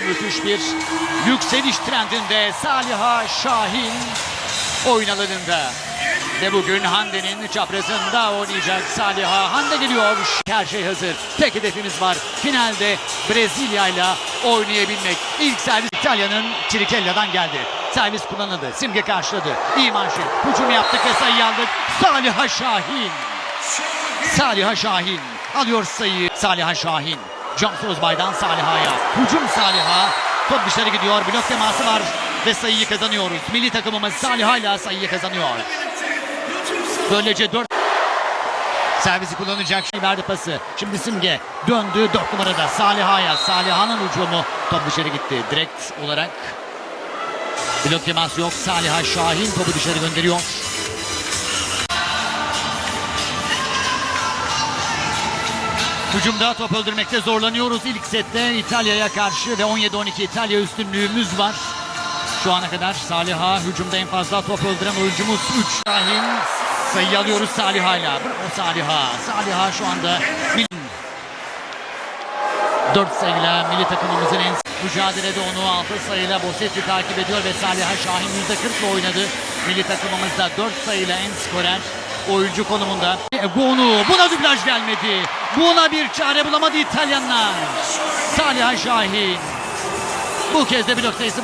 Müthiş bir yükseliş trendinde Saliha Şahin oyun alanında. Ve bugün Hande'nin çaprazında oynayacak Saliha. Hande geliyor. Her şey hazır. Tek hedefimiz var. Finalde Brezilya ile oynayabilmek. İlk servis İtalya'nın Çirikella'dan geldi. Servis kullanıldı. Simge karşıladı. İyi manşet. Hücum yaptık ve sayı aldık. Saliha Şahin. Saliha Şahin alıyor sayıyı. Saliha Şahin. Can Sözbay'dan Saliha'ya. Hücum Saliha. Top dışarı gidiyor. Blok teması var. Ve sayıyı kazanıyoruz. Milli takımımız Saliha ile sayıyı kazanıyor. Böylece 4 Servisi kullanacak verdi pası. Şimdi Simge döndü 4 numarada Saliha'ya. Saliha'nın hücumu top dışarı gitti. Direkt olarak blok teması yok. Saliha Şahin topu dışarı gönderiyor. Hücumda top öldürmekte zorlanıyoruz ilk sette İtalya'ya karşı ve 17-12 İtalya üstünlüğümüz var. Şu ana kadar Saliha hücumda en fazla top öldüren oyuncumuz 3. Şahin sayı alıyoruz Saliha'yla. O Saliha. Saliha şu anda milli 4 sayıyla milli takımımızın en mücadelede onu 6 sayıyla Bosetti takip ediyor ve Saliha Şahin %40 ile oynadı. Milli takımımızda 4 sayıyla en skorer oyuncu konumunda. E, Bunu buna dublaj gelmedi. Buna bir çare bulamadı İtalyanlar. Saliha Şahin. Bu kez de blok sayısı